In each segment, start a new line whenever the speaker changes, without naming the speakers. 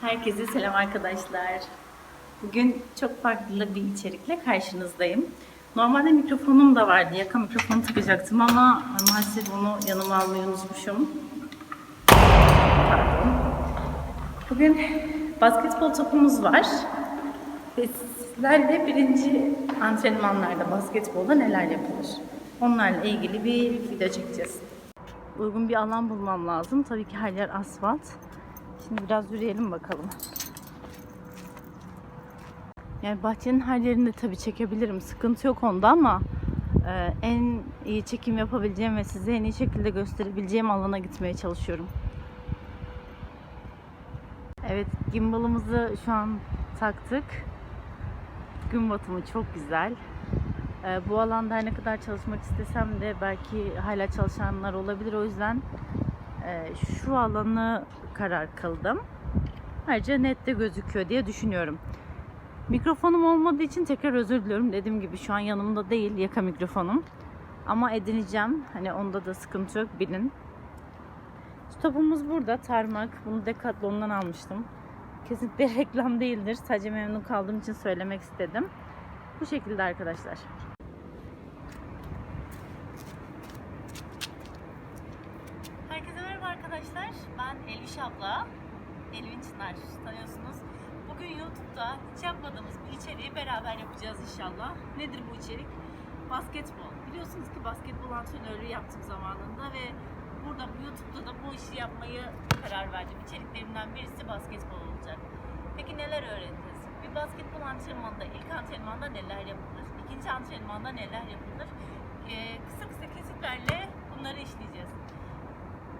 Herkese selam arkadaşlar. Bugün çok farklı bir içerikle karşınızdayım. Normalde mikrofonum da vardı. Yaka mikrofonu takacaktım ama maalesef onu yanıma almayı unutmuşum. Bugün basketbol topumuz var. Ve sizlerle birinci antrenmanlarda basketbolda neler yapılır? Onlarla ilgili bir video çekeceğiz. Uygun bir alan bulmam lazım. Tabii ki her yer asfalt. Şimdi biraz yürüyelim bakalım. Yani bahçenin her yerini tabii çekebilirim. Sıkıntı yok onda ama e, en iyi çekim yapabileceğim ve size en iyi şekilde gösterebileceğim alana gitmeye çalışıyorum. Evet, gimbalımızı şu an taktık. Gün batımı çok güzel. E, bu alanda her ne kadar çalışmak istesem de belki hala çalışanlar olabilir. O yüzden şu alanı karar kıldım. Ayrıca nette gözüküyor diye düşünüyorum. Mikrofonum olmadığı için tekrar özür diliyorum. Dediğim gibi şu an yanımda değil yaka mikrofonum. Ama edineceğim. Hani onda da sıkıntı yok bilin. Topumuz burada tarmak. Bunu Decathlon'dan almıştım. Kesinlikle reklam değildir. Sadece memnun kaldığım için söylemek istedim. Bu şekilde arkadaşlar. Herkese merhaba arkadaşlar. Ben Elviş abla. Elvin Çınar tanıyorsunuz. Bugün YouTube'da hiç yapmadığımız bir içeriği beraber yapacağız inşallah. Nedir bu içerik? Basketbol. Biliyorsunuz ki basketbol antrenörlüğü yaptım zamanında ve burada bu YouTube'da da bu işi yapmayı karar verdim. İçeriklerimden birisi basketbol olacak. Peki neler öğreneceğiz? Bir basketbol antrenmanında, ilk antrenmanda neler yapılır? İkinci antrenmanda neler yapılır? Ee, kısa kısa kesitlerle bunları işleyeceğiz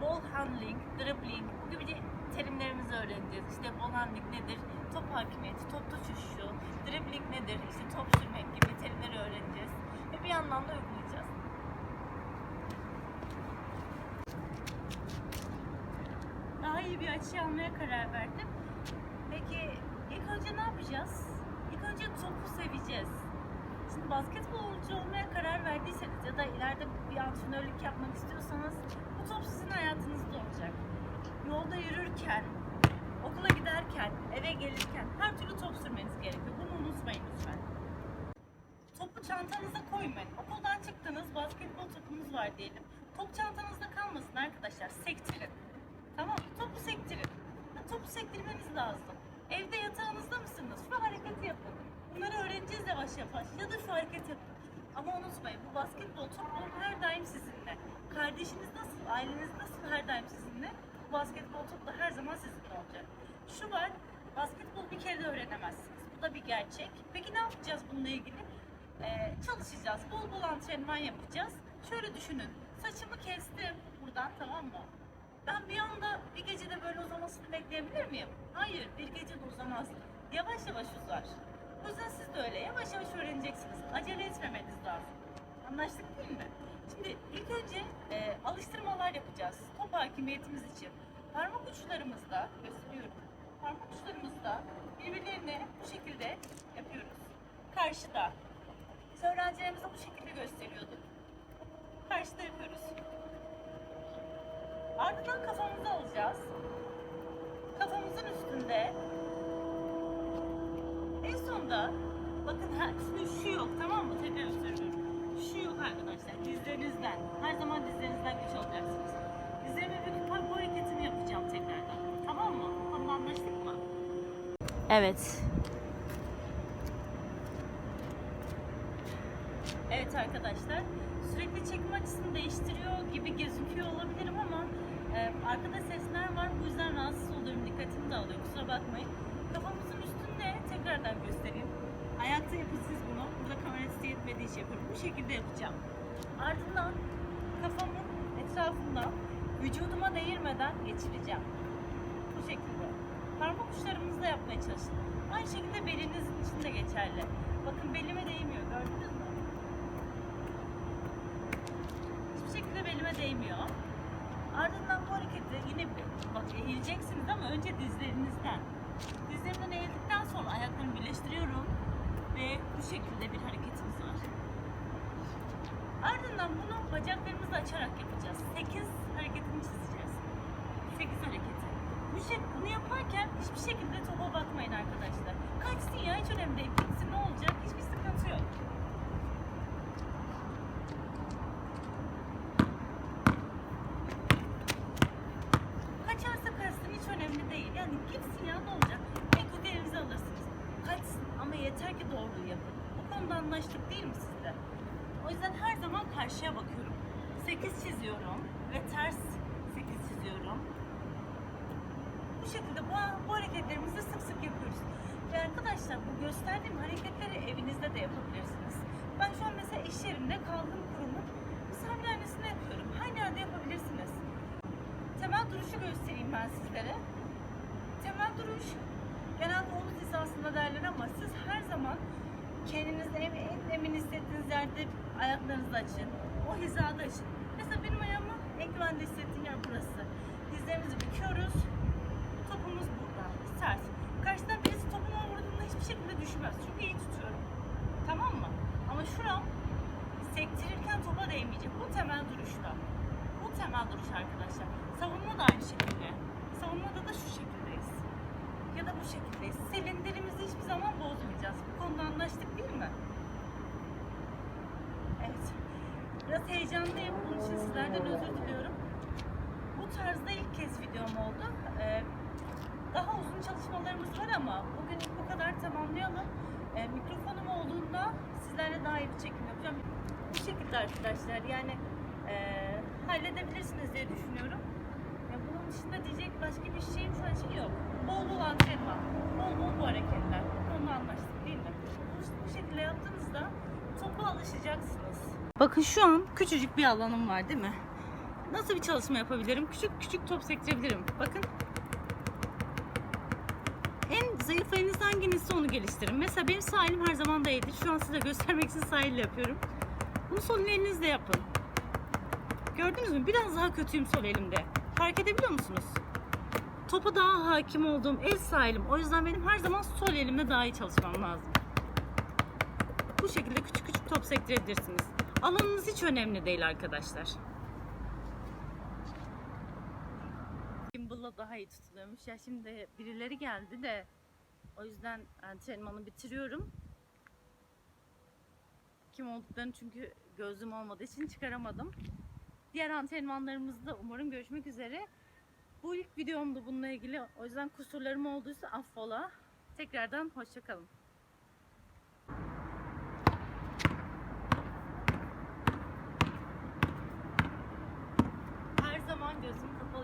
ball handling, dribbling bu gibi terimlerimizi öğreneceğiz. İşte handling nedir? Top hakimiyeti, top tutuşu, dribbling nedir? İşte top sürmek gibi terimleri öğreneceğiz. Ve bir yandan da uygulayacağız. Daha iyi bir açı almaya karar verdim. Peki ilk önce ne yapacağız? İlk önce topu seveceğiz. Şimdi basketbolcu olmaya karar verdiyseniz ya da ileride bir antrenörlük yapmak istiyorsanız bu top sizin hayatınızda olacak. Yolda yürürken, okula giderken, eve gelirken her türlü top sürmeniz gerekiyor. Bunu unutmayın lütfen. Topu çantanıza koymayın. Okuldan çıktınız, basketbol topunuz var diyelim. Top çantanızda kalmasın arkadaşlar. Sektirin. Tamam mı? Topu sektirin. Topu sektirmeniz lazım. Evde yatağınızda mısınız? Şu hareketi yapın. Bunları öğreneceğiz yavaş yavaş. Ya da şu hareket yapın. Ama unutmayın bu basketbol topu her daim sizinle. Kardeşiniz nasıl, aileniz nasıl her daim sizinle. Basketbol topu da her zaman sizinle olacak. Şu var, basketbol bir kere de öğrenemezsiniz. Bu da bir gerçek. Peki ne yapacağız bununla ilgili? Ee, çalışacağız. Bol bol antrenman yapacağız. Şöyle düşünün. Saçımı kestim buradan tamam mı? Ben bir anda bir gecede böyle uzamasını bekleyebilir miyim? Hayır, bir gecede uzamaz. Yavaş yavaş uzar. O yüzden siz de öyle yavaş yavaş öğreneceksiniz. Acele etmemeniz lazım. Anlaştık değil mi? Şimdi ilk önce e, alıştırmalar yapacağız. Top hakimiyetimiz için. Parmak uçlarımızda, gösteriyorum. Parmak uçlarımızda birbirlerine bu şekilde yapıyoruz. Karşıda. Biz öğrencilerimize bu şekilde gösteriyorduk. Karşıda yapıyoruz. Ardından kafamızı alacağız. Kafamızın üstünde en sonunda bakın her, arkadaşlar. Dizlerinizden. Her zaman dizlerinizden güç alacaksınız. Dizlerime bir bu hareketini yapacağım tekrardan. Tamam mı? Tamam anlaştık mı? Evet. Evet arkadaşlar. Sürekli çekim açısını değiştiriyor gibi gözüküyor olabilirim ama e, arkada sesler var. Bu yüzden rahatsız oluyorum. Dikkatimi de alıyor. Kusura bakmayın. Kafamızın üstünde tekrardan göstereyim. Ayakta yapın siz bunu. Burada için yapıyorum. Bu şekilde yapacağım. Ardından kafamın etrafından vücuduma değirmeden geçireceğim. Bu şekilde. Parmak uçlarımızla yapmaya çalışın. Aynı şekilde belinizin için de geçerli. Bakın belime değmiyor. Gördünüz mü? Hiçbir şekilde belime değmiyor. Ardından bu hareketi yine bak eğileceksiniz ama önce dizlerinizden. Dizlerimden eğildikten sonra ayaklarımı birleştiriyorum ve bu şekilde bir hareketimiz var bacaklarımızı açarak yapacağız. 8 hareketini çizeceğiz. 8 hareketi. Bu şey, bunu yaparken hiçbir şekilde topa bakmayın arkadaşlar. Kaçsın ya hiç önemli değil. Gitsin ne olacak hiçbir sıkıntı yok. Kaçarsa kaçsın hiç önemli değil. Yani gitsin ya ne olacak. Peki elinize alırsınız. Kaçsın ama yeter ki doğruyu yapın. Bu konuda anlaştık değil mi sizde? O yüzden her zaman karşıya bakıyorum. 8 çiziyorum ve ters 8 çiziyorum. Bu şekilde bu, bu hareketlerimizi sık sık yapıyoruz. Ve arkadaşlar bu gösterdiğim hareketleri evinizde de yapabilirsiniz. Ben şu an mesela iş yerimde kaldığım kurumun misafirhanesinde yapıyorum. Her yerde yapabilirsiniz. Temel duruşu göstereyim ben sizlere. Temel duruş genelde omuz hizasında derler ama siz her zaman kendinizi en, en emin hissettiğiniz yerde ayaklarınızı açın. O hizada açın. Mesela benim ayağımı en güvende yer burası. Dizlerimizi büküyoruz. Topumuz burada. Sert. Karşıdan birisi topuma vurduğunda hiçbir şekilde düşmez. Çünkü iyi tutuyorum. Tamam mı? Ama şuram sektirirken topa değmeyecek. Bu temel duruşta. Bu temel duruş arkadaşlar. Savunma da aynı şekilde. Savunmada da şu şekildeyiz. Ya da bu şekildeyiz. Silindirimizi hiçbir zaman bozmayacağız. Bu konuda anlaştık değil mi? Evet. Biraz heyecanlıyım. İçin sizlerden özür diliyorum. Bu tarzda ilk kez videom oldu. Ee, daha uzun çalışmalarımız var ama bugün bu kadar tamamlayalım. Ee, mikrofonum olduğunda sizlerle daha iyi bir çekim yapacağım. Bu şekilde arkadaşlar yani e, halledebilirsiniz diye düşünüyorum. Ya bunun dışında diyecek başka bir şeyim şu an için yok. Bol bol antrenman, bol bol bu hareketler. Konuda anlaştık değil mi? Bu, bu şekilde yaptığınızda topa alışacaksınız. Bakın şu an küçücük bir alanım var değil mi? Nasıl bir çalışma yapabilirim? Küçük küçük top sektirebilirim. Bakın. En zayıf eliniz hangisi onu geliştirin. Mesela benim sağ elim her zaman da. Şu an size göstermek için sağ elle yapıyorum. Bunu sol elinizle yapın. Gördünüz mü? Biraz daha kötüyüm sol elimde. Fark edebiliyor musunuz? Topa daha hakim olduğum el sağ elim. O yüzden benim her zaman sol elimle daha iyi çalışmam lazım. Bu şekilde küçük küçük top sektirebilirsiniz. Alanınız hiç önemli değil arkadaşlar. Gimbal'la daha iyi tutuluyormuş. Ya şimdi birileri geldi de o yüzden antrenmanı bitiriyorum. Kim olduklarını çünkü gözlüğüm olmadığı için çıkaramadım. Diğer antrenmanlarımızda umarım görüşmek üzere. Bu ilk videomdu bununla ilgili. O yüzden kusurlarım olduysa affola. Tekrardan hoşçakalın.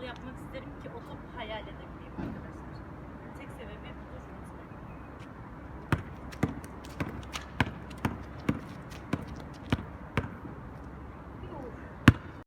yapmak isterim ki oturup hayal edebileyim arkadaşlar.